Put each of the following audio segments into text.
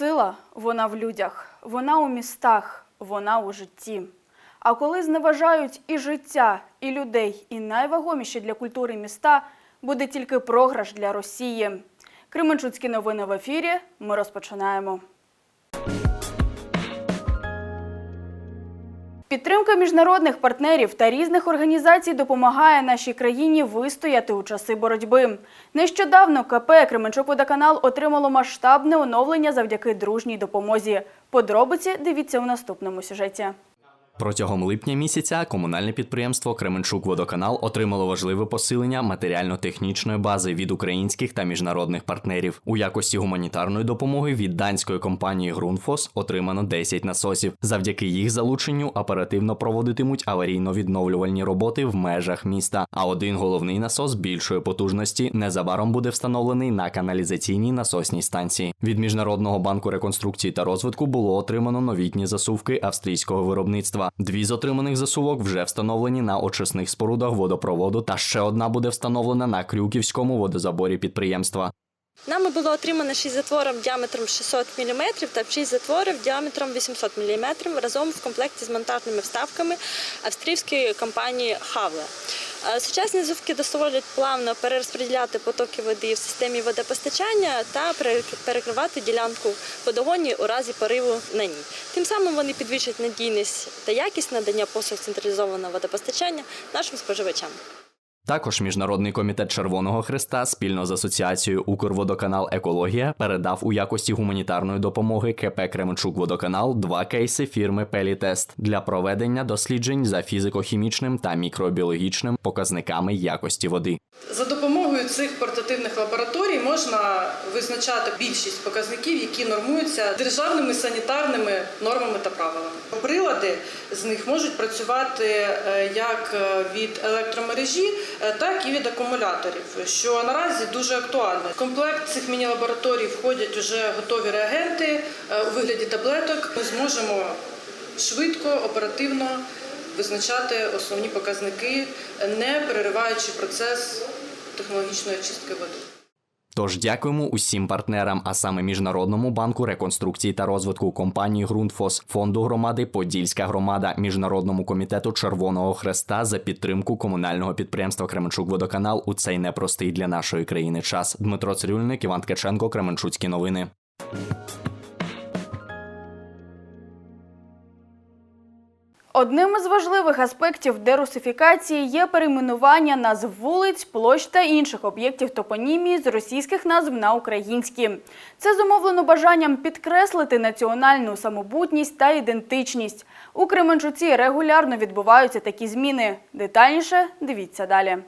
Сила вона в людях, вона у містах, вона у житті. А коли зневажають і життя, і людей, і найвагоміші для культури міста, буде тільки програш для Росії. Кременчуцькі новини в ефірі. Ми розпочинаємо. Підтримка міжнародних партнерів та різних організацій допомагає нашій країні вистояти у часи боротьби. Нещодавно КП Кременчук Водоканал отримало масштабне оновлення завдяки дружній допомозі. Подробиці дивіться у наступному сюжеті. Протягом липня місяця комунальне підприємство Кременчук Водоканал отримало важливе посилення матеріально-технічної бази від українських та міжнародних партнерів. У якості гуманітарної допомоги від данської компанії Грунфос отримано 10 насосів. Завдяки їх залученню оперативно проводитимуть аварійно-відновлювальні роботи в межах міста. А один головний насос більшої потужності незабаром буде встановлений на каналізаційній насосній станції. Від міжнародного банку реконструкції та розвитку було отримано новітні засувки австрійського виробництва. Дві з отриманих засувок вже встановлені на очисних спорудах водопроводу, та ще одна буде встановлена на Крюківському водозаборі підприємства. Нами було отримано 6 затворів діаметром 600 мм та 6 затворів діаметром 800 мм разом в комплекті з монтажними вставками австрійської компанії Хавле. Сучасні зубки дозволять плавно перерозподіляти потоки води в системі водопостачання та перекривати ділянку водогоні у разі пориву на ній. Тим самим вони підвищать надійність та якість надання послуг централізованого водопостачання нашим споживачам. Також Міжнародний комітет Червоного Христа спільно з асоціацією Укрводоканал Екологія передав у якості гуманітарної допомоги КП Кременчук Водоканал два кейси фірми Пелітест для проведення досліджень за фізико-хімічним та мікробіологічним показниками якості води. За допомогою цих портативних лабораторій можна визначати більшість показників, які нормуються державними санітарними нормами та правилами. Прилади з них можуть працювати е, як е, від електромережі, е, так і від акумуляторів, що наразі дуже актуально. В комплект цих міні-лабораторій входять вже готові реагенти у вигляді таблеток. Ми зможемо швидко, оперативно визначати основні показники, не перериваючи процес технологічної очистки води. Тож дякуємо усім партнерам, а саме Міжнародному банку реконструкції та розвитку компанії Грунтфос, фонду громади Подільська громада, Міжнародному комітету Червоного Хреста за підтримку комунального підприємства Кременчук Водоканал у цей непростий для нашої країни час. Дмитро Цирюльник, Іван Ткаченко, Кременчуцькі новини. Одним із важливих аспектів дерусифікації є перейменування назв вулиць, площ та інших об'єктів топонімії з російських назв на українські. Це зумовлено бажанням підкреслити національну самобутність та ідентичність. У Кременчуці регулярно відбуваються такі зміни. Детальніше дивіться далі.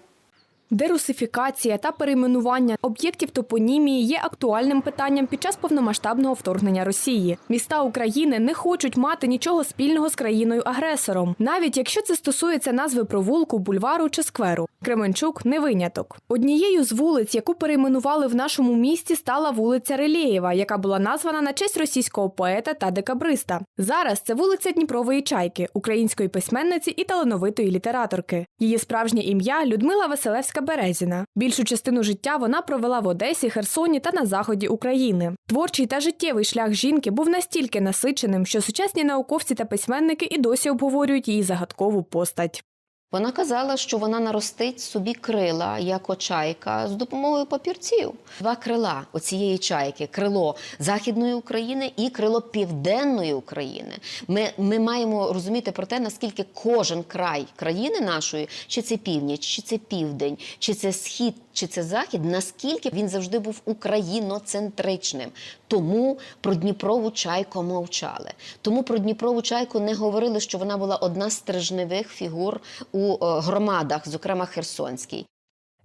Дерусифікація та перейменування об'єктів топонімії є актуальним питанням під час повномасштабного вторгнення Росії. Міста України не хочуть мати нічого спільного з країною-агресором, навіть якщо це стосується назви провулку, бульвару чи скверу. Кременчук не виняток. Однією з вулиць, яку перейменували в нашому місті, стала вулиця Релєєва, яка була названа на честь російського поета та декабриста. Зараз це вулиця Дніпрової чайки, української письменниці і талановитої літераторки. Її справжнє ім'я Людмила Василевська Березіна. Більшу частину життя вона провела в Одесі, Херсоні та на заході України. Творчий та життєвий шлях жінки був настільки насиченим, що сучасні науковці та письменники і досі обговорюють її загадкову постать. Вона казала, що вона наростить собі крила, як очайка, з допомогою папірців. Два крила оцієї чайки: крило Західної України і крило Південної України. Ми, ми маємо розуміти про те, наскільки кожен край країни нашої, чи це північ, чи це південь, чи це схід, чи це захід, наскільки він завжди був україноцентричним. Тому про Дніпрову чайку мовчали. Тому про Дніпрову чайку не говорили, що вона була одна з стрижневих фігур у е, громадах, зокрема Херсонській.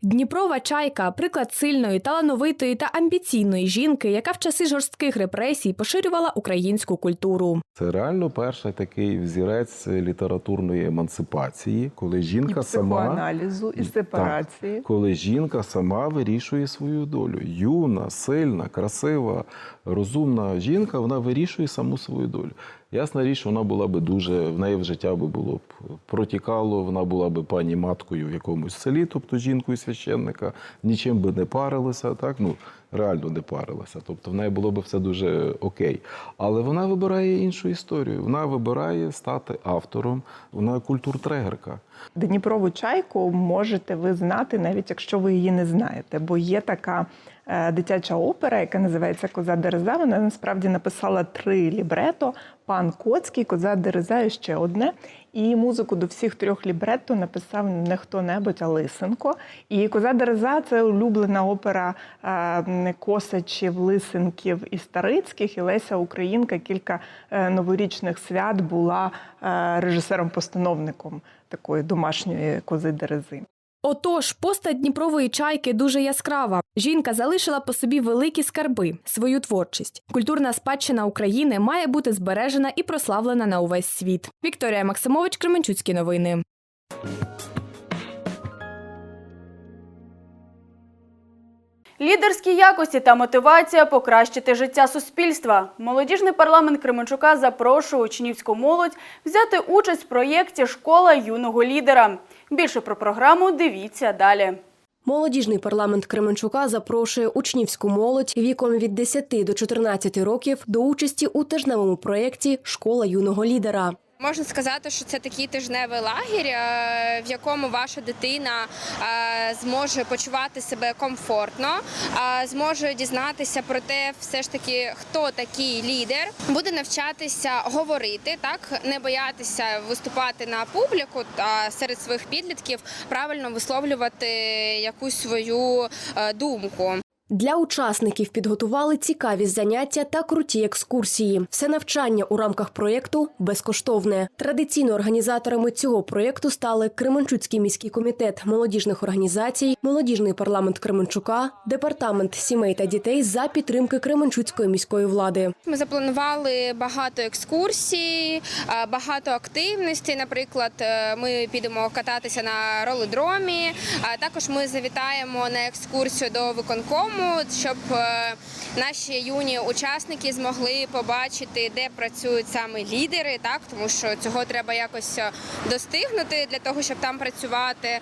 Дніпрова чайка приклад сильної, талановитої та амбіційної жінки, яка в часи жорстких репресій поширювала українську культуру. Це реально перший такий взірець літературної емансипації, коли жінка і сама психоаналізу, і сепарації. Так, коли жінка сама вирішує свою долю. Юна, сильна, красива, розумна жінка, вона вирішує саму свою долю. Ясна річ, вона була би дуже, в неї в життя би було б протікало, вона була би пані маткою в якомусь селі, тобто жінкою священника, нічим би не парилася, так, ну, реально не парилася. Тобто в неї було б все дуже окей. Але вона вибирає іншу історію. Вона вибирає стати автором, вона культуртрегерка. Дніпрову чайку можете ви знати, навіть якщо ви її не знаєте, бо є така е, дитяча опера, яка називається Коза Дереза. Вона насправді написала три лібрето: пан Коцький, Коза Дереза і ще одне. І музику до всіх трьох лібретто написав не хто-небудь, а Лисенко. І Коза Дереза це улюблена опера е, Косачів, Лисенків і Старицьких. І Леся Українка кілька е, новорічних свят була е, режисером-постановником такої домашньої кози Дерези. Отож, постать Дніпрової чайки дуже яскрава. Жінка залишила по собі великі скарби, свою творчість. Культурна спадщина України має бути збережена і прославлена на увесь світ. Вікторія Максимович, Кременчуцькі новини. Лідерські якості та мотивація покращити життя суспільства. Молодіжний парламент Кременчука запрошує учнівську молодь взяти участь в проєкті Школа юного лідера. Більше про програму дивіться далі. Молодіжний парламент Кременчука запрошує учнівську молодь віком від 10 до 14 років до участі у тижневому проєкті Школа юного лідера. Можна сказати, що це такий тижневий лагерь, е, в якому ваша дитина е, зможе почувати себе комфортно, е, зможе дізнатися про те, все ж таки, хто такий лідер, буде навчатися говорити, так не боятися виступати на публіку та серед своїх підлітків правильно висловлювати якусь свою думку. Для учасників підготували цікаві заняття та круті екскурсії. Все навчання у рамках проєкту безкоштовне. Традиційно організаторами цього проєкту стали Кременчуцький міський комітет молодіжних організацій, молодіжний парламент Кременчука, департамент сімей та дітей за підтримки Кременчуцької міської влади. Ми запланували багато екскурсій, е, багато активностей. Наприклад, е, ми підемо кататися на ролидромі. а Також ми завітаємо на екскурсію до виконкому, щоб е, наші юні учасники змогли побачити, де працюють саме лідери, так тому що цього треба якось е, достигнути для того, щоб там працювати. Е,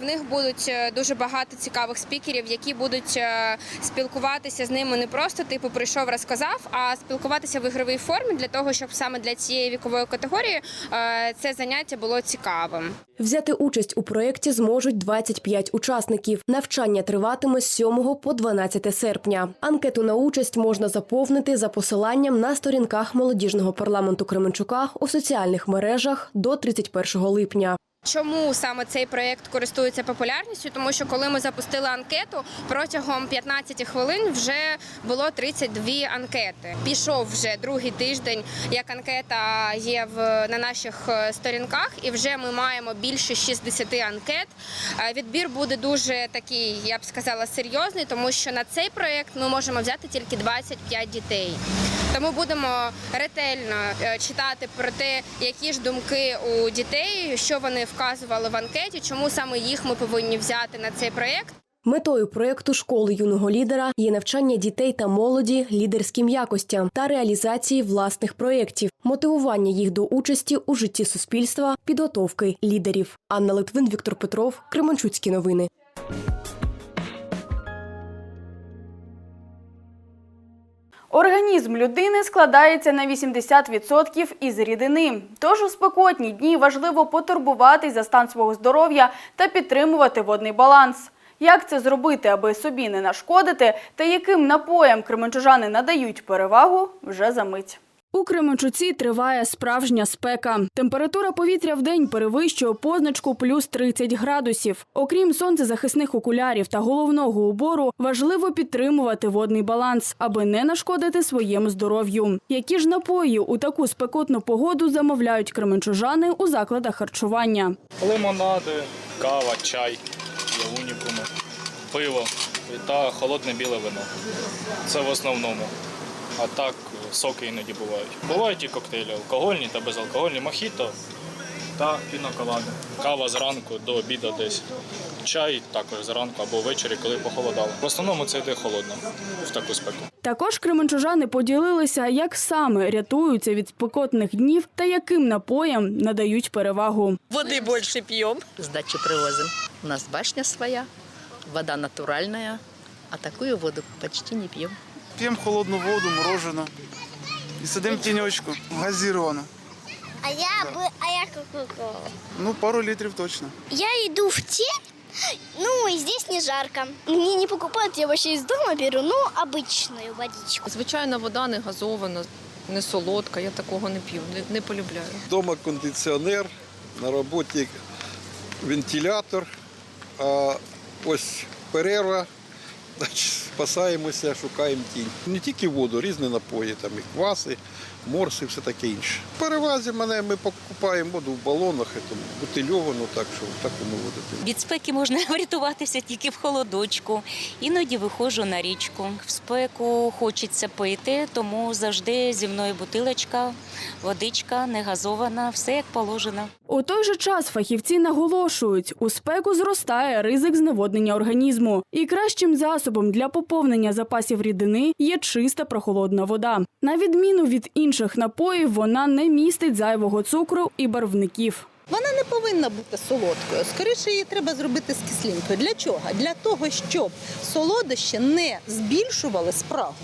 В них будуть дуже багато цікавих спікерів, які будуть спілкуватися з ними не просто типу прийшов, розказав, а спілкуватися в ігровій формі для того, щоб саме для цієї вікової категорії це заняття було цікавим. Взяти участь у проєкті зможуть 25 учасників. Навчання триватиме з 7 по 12 серпня. Анкету на участь можна заповнити за посиланням на сторінках молодіжного парламенту Кременчука у соціальних мережах до 31 липня. Чому саме цей проєкт користується популярністю? Тому що коли ми запустили анкету, протягом 15 хвилин вже було 32 анкети. Пішов вже другий тиждень, як анкета є в на наших е, сторінках, і вже ми маємо більше 60 анкет. Е, Відбір буде дуже такий, я б сказала, серйозний, тому що на цей проєкт ми можемо взяти тільки 25 дітей. Тому будемо ретельно е, читати про те, які ж думки у дітей, що вони вказували в анкеті, чому саме їх ми повинні взяти на цей проєкт. Метою проєкту школи юного лідера є навчання дітей та молоді лідерським якостям та реалізації власних проєктів, мотивування їх до участі у житті суспільства, підготовки лідерів. Анна Литвин, Віктор Петров, Кременчуцькі новини. Організм людини складається на 80% із рідини. Тож у спекотні дні важливо потурбуватись за стан свого здоров'я та підтримувати водний баланс. Як це зробити, аби собі не нашкодити, та яким напоям кременчужани надають перевагу, вже за мить. У Кременчуці триває справжня спека. Температура повітря в день перевищує позначку плюс 30 градусів. Окрім сонцезахисних окулярів та головного убору, важливо підтримувати водний баланс, аби не нашкодити своєму здоров'ю. Які ж напої у таку спекотну погоду замовляють кременчужани у закладах харчування? Лимонади, кава, чай, унікуми, пиво та холодне біле вино. Це в основному. А так соки іноді бувають. Бувають і коктейлі алкогольні та безалкогольні, мохіто та піноколади. Кава зранку до обіду десь. Чай також зранку або ввечері, коли похолодало. В основному це йде холодно в таку спеку. Також кременчужани поділилися, як саме рятуються від спекотних днів та яким напоям надають перевагу. Воды больше пьем. Сдачи привозим. У нас башня своя, вода натуральная, а такую воду почти не пьем. П'ємо холодну воду, морожену і сидимо в тіньочку, газіровано. А я бы, а я кока-кола. Ну, пару літрів точно. Я иду в тень, ну и здесь не жарко. Мне не покупают, я вообще из дома беру, ну, обычную водичку. Звичайна вода не газована, не солодка, я такого не п'ю, не, не полюбляю. Дома кондиціонер, на роботі вентилятор, а ось перерва, значить, спасаємося, шукаємо тінь. Не тільки воду, різні напої, там і кваси, морси, все таке інше. В перевазі мене ми покупаємо воду в балонах, і там, бутильовану, так що в такому воду. Від спеки можна врятуватися тільки в холодочку. Іноді виходжу на річку. В спеку хочеться пити, тому завжди зі мною бутилочка, водичка, не газована, все як положено. У той же час фахівці наголошують, у спеку зростає ризик зневоднення організму, і кращим засобом для поповнення запасів рідини є чиста прохолодна вода. На відміну від інших напоїв, вона не містить зайвого цукру і барвників. Вона не повинна бути солодкою. Скоріше її треба зробити з кислинкою. Для чого? Для того, щоб солодощі не збільшували спрагу.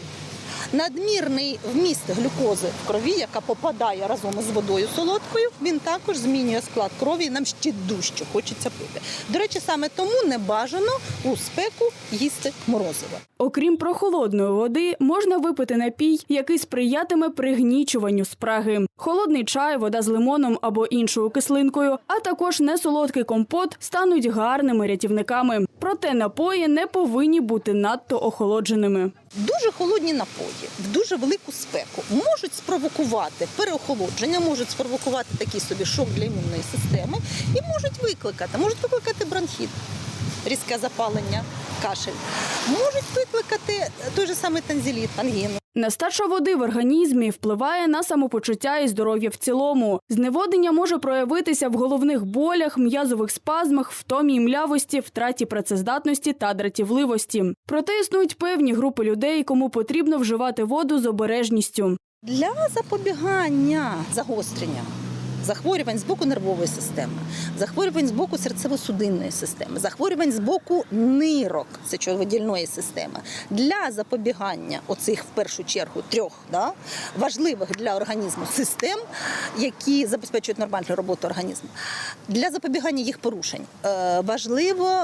Надмірний вміст глюкози в крові, яка попадає разом із водою солодкою, він також змінює склад крові і нам ще дужче хочеться пити. До речі, саме тому не бажано у спеку їсти морозиво. Окрім прохолодної води, можна випити напій, який сприятиме пригнічуванню спраги. Холодний чай, вода з лимоном або іншою кислинкою, а також несолодкий компот стануть гарними рятівниками. Проте напої не повинні бути надто охолодженими. Дуже холодні напої в дуже велику спеку можуть спровокувати переохолодження, можуть спровокувати такий собі шок для імунної системи і можуть викликати, можуть викликати бронхіт, різке запалення, кашель, можуть викликати той же самий танзеліт, ангіну. Нестача води в організмі впливає на самопочуття і здоров'я в цілому. Зневодення може проявитися в головних болях, м'язових спазмах, втомі і млявості, втраті працездатності та дратівливості. Проте існують певні групи людей, кому потрібно вживати воду з обережністю. Для запобігання загострення захворювань з боку нервової системи, захворювань з боку серцево-судинної системи, захворювань з боку нирок сечовидільної системи. Для запобігання оцих в першу чергу трьох да, важливих для організму систем, які забезпечують нормальну роботу організму, для запобігання їх порушень е, важливо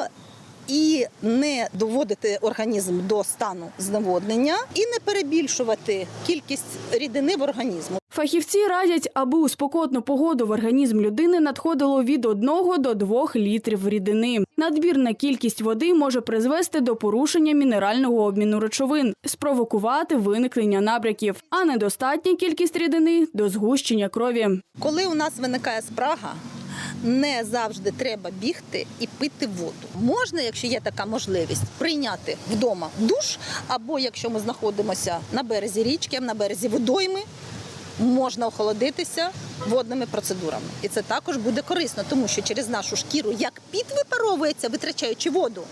і не доводити організм до стану зневоднення, і не перебільшувати кількість рідини в організму. Фахівці радять, аби у спекотну погоду в організм людини надходило від 1 до 2 літрів рідини. Надмірна кількість води може призвести до порушення мінерального обміну речовин, спровокувати виникнення набряків, а недостатня кількість рідини до згущення крові. Коли у нас виникає спрага, не завжди треба бігти і пити воду. Можна, якщо є така можливість, прийняти вдома душ, або якщо ми знаходимося на березі річки, на березі водойми, можна охолодитися водними процедурами. І це також буде корисно, тому що через нашу шкіру як піт випаровується, витрачаючи воду.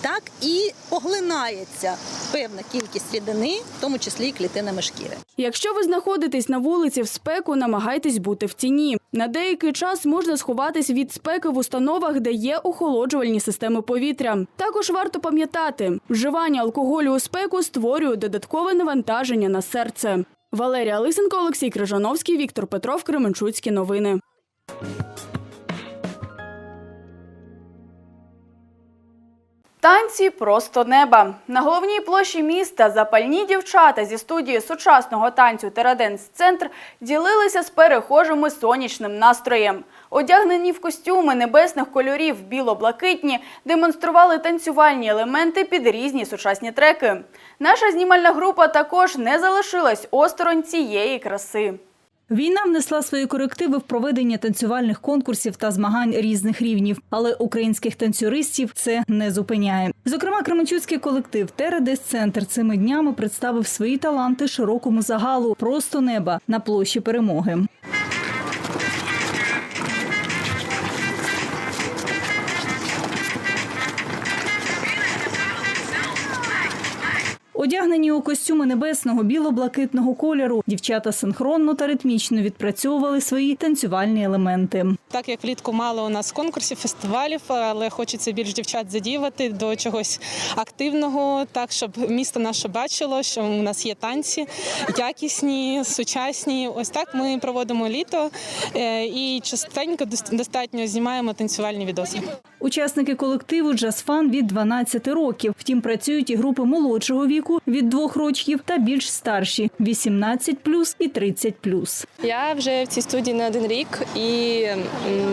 Так і поглинається певна кількість рідини, в тому числі і клітинами шкіри. Якщо ви знаходитесь на вулиці в спеку, намагайтесь бути в тіні. На деякий час можна сховатись від спеки в установах, де є охолоджувальні системи повітря. Також варто пам'ятати, вживання алкоголю у спеку створює додаткове навантаження на серце. Валерія Лисенко, Олексій Крижановський, Віктор Петров, Кременчуцькі новини. Танці просто неба на головній площі міста запальні дівчата зі студії сучасного танцю Тераденс Центр ділилися з перехожими сонячним настроєм. Одягнені в костюми небесних кольорів біло-блакитні, демонстрували танцювальні елементи під різні сучасні треки. Наша знімальна група також не залишилась осторонь цієї краси. Війна внесла свої корективи в проведення танцювальних конкурсів та змагань різних рівнів, але українських танцюристів це не зупиняє. Зокрема, Кременчуцький колектив Тередес Центр цими днями представив свої таланти широкому загалу просто неба на площі перемоги. У костюми небесного біло-блакитного кольору, дівчата синхронно та ритмічно відпрацьовували свої танцювальні елементи. Так як влітку мало у нас конкурсів, фестивалів, але хочеться більш дівчат задіяти до чогось активного, так щоб місто наше бачило, що у нас є танці якісні, сучасні. Ось так ми проводимо літо е, і частенько достатньо знімаємо танцювальні відоси. Учасники колективу «Джаз-фан» від 12 років. Втім, працюють і групи молодшого віку від двох років та більш старші 18+, і 30+. Я вже в цій студії не один рік, і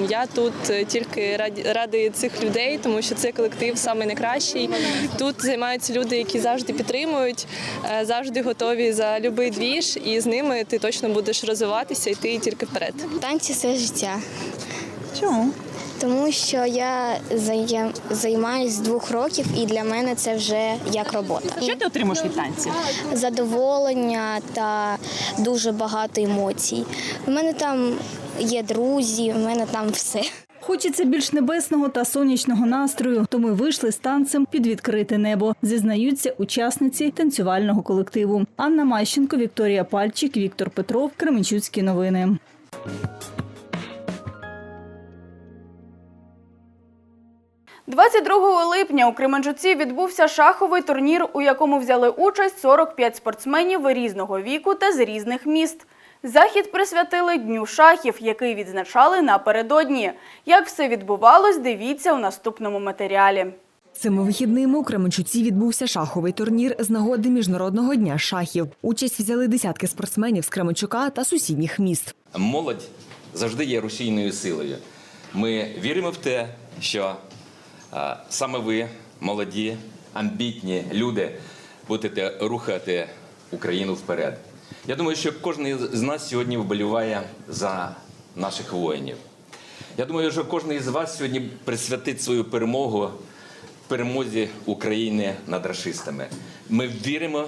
я тут тільки раді, ради цих людей, тому що цей колектив саме найкращий. Тут займаються люди, які завжди підтримують, е, завжди готові за будь-який двіж, і з ними ти точно будеш розвиватися, йти тільки вперед. Танці все життя. Чому? Тому що я займ- займаюсь з двох років, і для мене це вже як робота. Що ти отримуєш від танців? Задоволення та дуже багато емоцій. У мене там є друзі, у мене там все. Хочеться більш небесного та сонячного настрою, то ми вийшли з танцем під відкрите небо. Зізнаються учасниці танцювального колективу. Анна Мащенко, Вікторія Пальчик, Віктор Петров, Кременчуцькі новини. – 22 липня у Кременчуці відбувся шаховий турнір, у якому взяли участь 45 спортсменів різного віку та з різних міст. Захід присвятили Дню шахів, який відзначали напередодні. Як все відбувалось, дивіться у наступному матеріалі. Цими вихідними у Кременчуці відбувся шаховий турнір з нагоди Міжнародного дня шахів. Участь взяли десятки спортсменів з Кременчука та сусідніх міст. Молодь завжди є рушійною силою. Ми віримо в те, що саме ви, молоді, амбітні люди, будете рухати Україну вперед. Я думаю, що кожен з нас сьогодні вболіває за наших воїнів. Я думаю, що кожен із вас сьогодні присвятить свою перемогу перемозі України над расистами. Ми віримо е,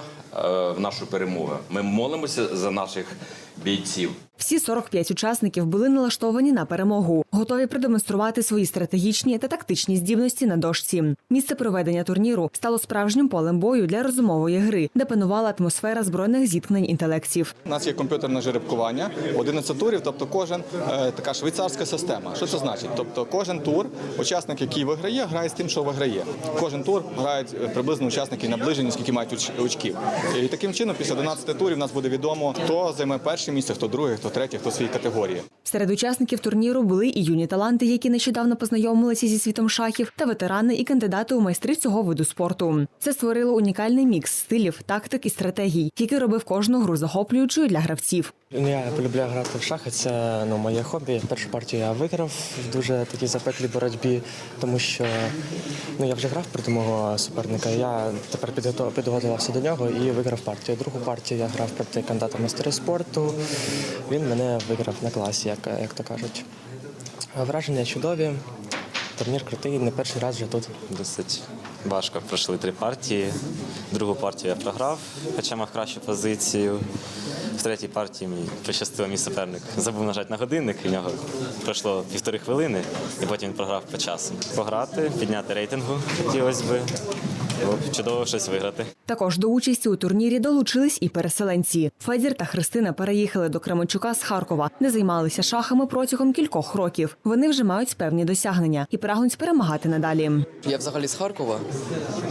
в нашу перемогу. Ми молимося за наших бійців. Всі 45 учасників були налаштовані на перемогу, готові продемонструвати свої стратегічні та тактичні здібності на дошці. Місце проведення турніру стало справжнім полем бою для розумової гри, де панувала атмосфера збройних зіткнень інтелектів. У нас є комп'ютерне жеребкування, 11 турів, тобто кожен е, така швейцарська система. Що це значить? Тобто кожен тур, учасник, який виграє, грає з тим, що виграє. Кожен тур грають е, приблизно учасники наближені, скільки мають очків. І таким чином, після 11 турів, нас буде відомо, хто займе перше місце, хто друге, хто третє, хто в своїй категорії. Серед учасників турніру були і юні таланти, які нещодавно познайомилися зі світом шахів, та ветерани і кандидати у майстри цього виду спорту. Це створило унікальний мікс стилів, тактик і стратегій, який робив кожну гру захоплюючою для гравців. Ну, Я полюбляю грати в шахи, це ну, моє хобі. Першу партію я виграв в дуже такій запеклій боротьбі, тому що ну, я вже грав проти мого суперника. Я тепер підготувався до нього і виграв партію. Другу партію я грав проти кандидата в майстри спорту. Він мене виграв на класі, як, як то кажуть. Враження чудові. Турнір крутий, не перший раз вже тут. Досить важко пройшли три партії. Другу партію я програв, хоча мав кращу позицію. В третій партії мені пощастило мій суперник. Забув нажати на годинник, і в нього пройшло півтори хвилини, і потім він програв по часу. Пограти, підняти рейтингу хотілося би. Було б чудово щось виграти. Також до участі у турнірі долучились і переселенці. Федір та Христина переїхали до Кременчука з Харкова, де займалися шахами протягом кількох років. Вони вже мають певні досягнення і прагнуть перемагати надалі. Я взагалі з Харкова.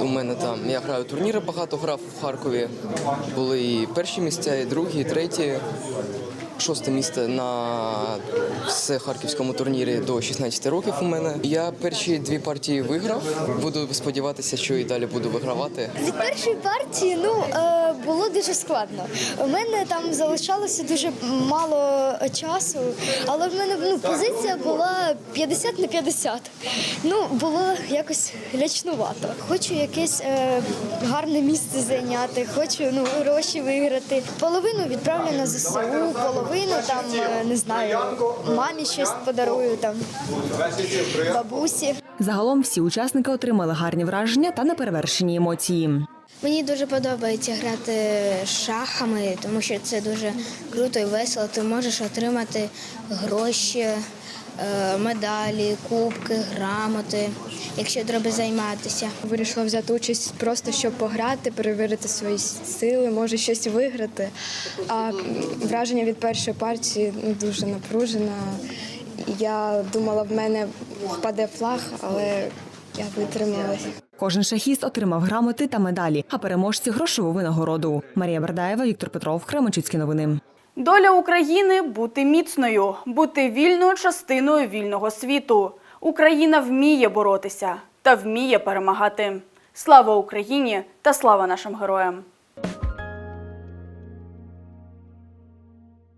У мене там я граю турніри, багато грав в Харкові. Були і перші місця, і другі, і треті. Шосте місце на всехарківському турнірі до 16 років у мене. Я перші дві партії виграв. Буду сподіватися, що і далі буду вигравати. Від першої партії ну е, було дуже складно. У мене там залишалося дуже мало часу, але в мене ну, позиція була 50 на 50. Ну було якось лячнувато. Хочу якесь е, гарне місце зайняти, хочу ну гроші виграти. Половину відправлю на ЗСУ, половину там е, не знаю, мамі щось подарую там бабусі. Загалом всі учасники отримали гарні враження та неперевершені емоції. Мені дуже подобається грати шахами, тому що це дуже круто і весело. Ти можеш отримати гроші, медалі, кубки, грамоти, якщо треба займатися. Вирішила взяти участь просто щоб пограти, перевірити свої сили, може щось виграти. А враження від першої партії ну, дуже напружена. Я думала, в мене впаде флаг, але я витрималася. Кожен шахіст отримав грамоти та медалі, а переможці грошову винагороду. Марія Бердаєва, Віктор Петров, Кременчуцькі новини. Доля України бути міцною, бути вільною частиною вільного світу. Україна вміє боротися та вміє перемагати. Слава Україні та слава нашим героям!